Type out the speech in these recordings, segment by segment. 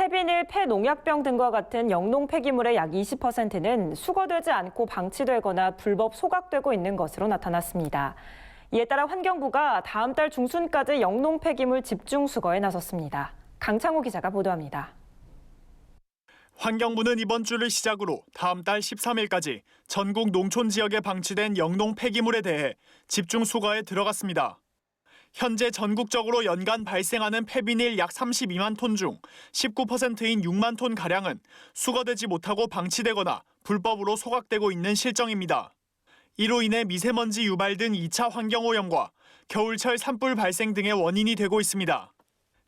폐비닐, 폐농약병 등과 같은 영농 폐기물의 약 20%는 수거되지 않고 방치되거나 불법 소각되고 있는 것으로 나타났습니다. 이에 따라 환경부가 다음 달 중순까지 영농 폐기물 집중 수거에 나섰습니다. 강창호 기자가 보도합니다. 환경부는 이번 주를 시작으로 다음 달 13일까지 전국 농촌 지역에 방치된 영농 폐기물에 대해 집중 수거에 들어갔습니다. 현재 전국적으로 연간 발생하는 폐비닐 약 32만 톤 중 19%인 6만 톤 가량은 수거되지 못하고 방치되거나 불법으로 소각되고 있는 실정입니다. 이로 인해 미세먼지 유발 등 2차 환경오염과 겨울철 산불 발생 등의 원인이 되고 있습니다.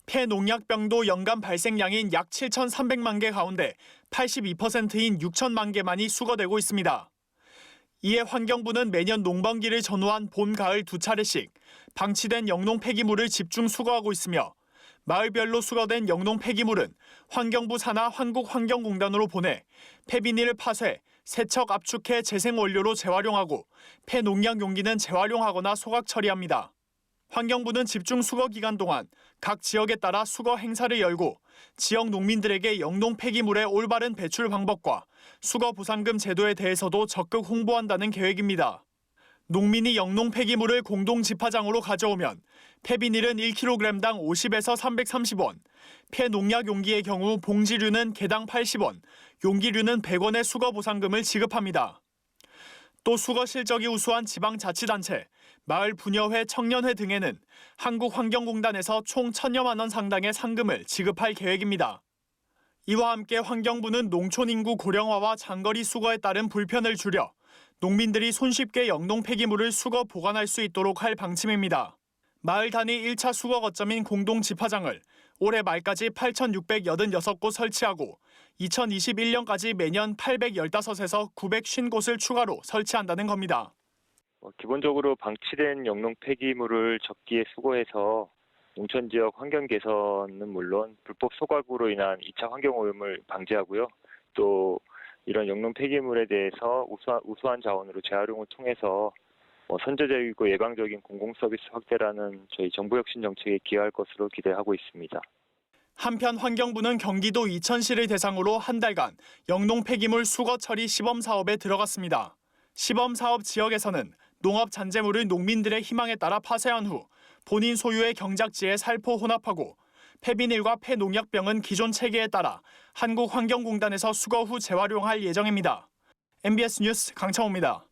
폐농약병도 연간 발생량인 약 7,300만 개 가운데 82%인 6천만 개만이 수거되고 있습니다. 이에 환경부는 매년 농번기를 전후한 봄, 가을 두 차례씩 방치된 영농 폐기물을 집중 수거하고 있으며 마을별로 수거된 영농 폐기물은 환경부 산하 한국환경공단으로 보내 폐비닐을 파쇄, 세척 압축해 재생 원료로 재활용하고 폐농약 용기는 재활용하거나 소각 처리합니다. 환경부는 집중 수거 기간 동안 각 지역에 따라 수거 행사를 열고 지역 농민들에게 영농 폐기물의 올바른 배출 방법과 수거 보상금 제도에 대해서도 적극 홍보한다는 계획입니다. 농민이 영농 폐기물을 공동 집화장으로 가져오면 폐비닐은 1kg당 50에서 330원, 폐농약 용기의 경우 봉지류는 개당 80원, 용기류는 100원의 수거 보상금을 지급합니다. 또 수거 실적이 우수한 지방자치단체, 마을 분여회, 청년회 등에는 한국환경공단에서 총 천여만 원 상당의 상금을 지급할 계획입니다. 이와 함께 환경부는 농촌 인구 고령화와 장거리 수거에 따른 불편을 줄여 농민들이 손쉽게 영농 폐기물을 수거 보관할 수 있도록 할 방침입니다. 마을 단위 1차 수거 거점인 공동 집화장을 올해 말까지 8,686곳 설치하고 2021년까지 매년 815에서 950곳을 추가로 설치한다는 겁니다. 어, 기본적으로 방치된 영농 폐기물을 적기에 수거해서 농촌 지역 환경 개선은 물론 불법 소각으로 인한 2차 환경 오염을 방지하고요. 또 이런 영농 폐기물에 대해서 우수한, 우수한 자원으로 재활용을 통해서 어, 선제적이고 예방적인 공공 서비스 확대라는 저희 정부 혁신 정책에 기여할 것으로 기대하고 있습니다. 한편 환경부는 경기도 이천시를 대상으로 한 달간 영농 폐기물 수거 처리 시범 사업에 들어갔습니다. 시범 사업 지역에서는 농업 잔재물을 농민들의 희망에 따라 파쇄한 후 본인 소유의 경작지에 살포 혼합하고 폐비닐과 폐농약병은 기존 체계에 따라 한국환경공단에서 수거 후 재활용할 예정입니다. MBS 뉴스 강창호입니다.